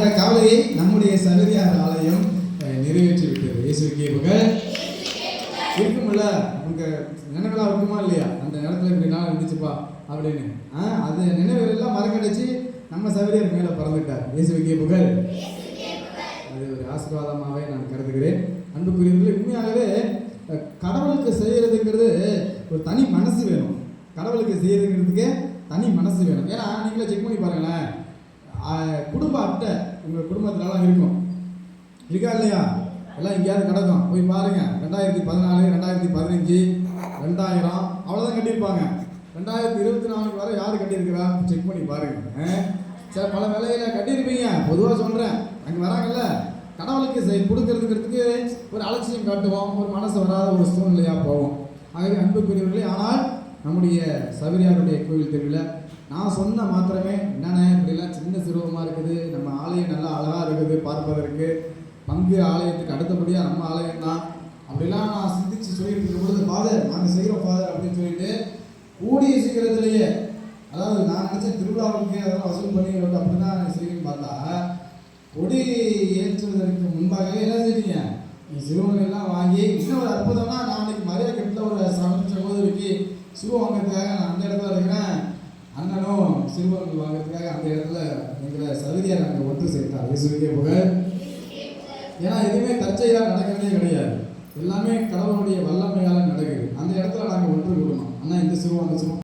அந்த கவலையை நம்முடைய சலுகையார் ஆலயம் நிறைவேற்றி விட்டது இயேசுக்கே புகழ். இருக்கும்ல உங்க நினைவுலாம் இருக்குமா இல்லையா? அந்த நேரத்தில் இப்படி நாள் இருந்துச்சுப்பா அப்படின்னு. ஆ, அது நினைவுகள் எல்லாம் மறக்கடிச்சு நம்ம சகதியார் மேலே பறந்துட்டார். இயேசுக்கே புகழ். அது ஒரு ஆசீர்வாதமாகவே நான் கருதுகிறேன். அன்புக்குரியவர்களே உண்மையாகவே கடவுளுக்கு செய்கிறதுங்கிறது ஒரு தனி மனசு வேணும். கடவுளுக்கு செய்யறதுங்கிறதுக்கு தனி மனசு வேணும். ஏன்னா நீங்களே செக் பண்ணி பாருங்களேன். குடும்ப அட்டை உங்கள் குடும்பத்துலலாம் இருக்கும். இருக்கா இல்லையா? எல்லாம் எங்கேயாவது கிடக்கும். போய் பாருங்கள் ரெண்டாயிரத்தி பதினாலு ரெண்டாயிரத்தி பதினஞ்சு ரெண்டாயிரம் அவ்வளோதான் கட்டியிருப்பாங்க. ரெண்டாயிரத்தி இருபத்தி நாலு வரை யார் கட்டியிருக்கிறா? செக் பண்ணி பாருங்க. சார் பல வேலையில் கட்டியிருப்பீங்க. பொதுவாக சொல்கிறேன் அங்கே வராங்கல்ல. கடவுளுக்கு செய் கொடுக்கறதுங்கிறதுக்கு ஒரு அலட்சியம் காட்டுவோம். ஒரு மனசு வராத ஒரு சூழ்நிலையாக போவோம் ஆகவே அன்புக்குரியவர்களே ஆனால் நம்முடைய சபரியாருடைய கோவில் தெருவில் நான் சொன்ன மாத்திரமே என்னென்ன இப்படிலாம் சின்ன சிறுவமாக இருக்குது? நம்ம ஆலயம் நல்லா அழகாக இருக்குது பார்ப்பதற்கு. பங்கு ஆலயத்துக்கு அடுத்தபடியாக நம்ம ஆலயம் தான். அப்படிலாம் நான் சிந்திச்சு சொல்லிட்டு இருக்கும் பொழுது ஃபாதர் நாங்கள் செய்கிறோம் ஃபாதர் அப்படின்னு சொல்லிட்டு கூடிய சீக்கிரத்திலேயே அதாவது நான் நினச்சேன் திருவிழாவுக்கு அதெல்லாம் வசூல் பண்ணி அப்படி தான் செய்யணும்னு பார்த்தா கொடி ஏற்றுவதற்கு முன்பாகவே என்ன செய்வீங்க? நீ எல்லாம் வாங்கி இன்னும் ஒரு அற்புதம்னா நான் சிறு வாங்கிறதுக்காக நான் அந்த இடத்துல இருக்கிறேன். அண்ணனும் சிறுவர்கள் வாங்குறதுக்காக அந்த இடத்துல எங்களை சருதியாக நாங்கள் ஒன்று சேர்த்தார். இயேசுவிக்கே புகழ் ஏன்னா எதுவுமே தற்செயலாக நடக்கிறதே கிடையாது. எல்லாமே கடவுளுடைய வல்ல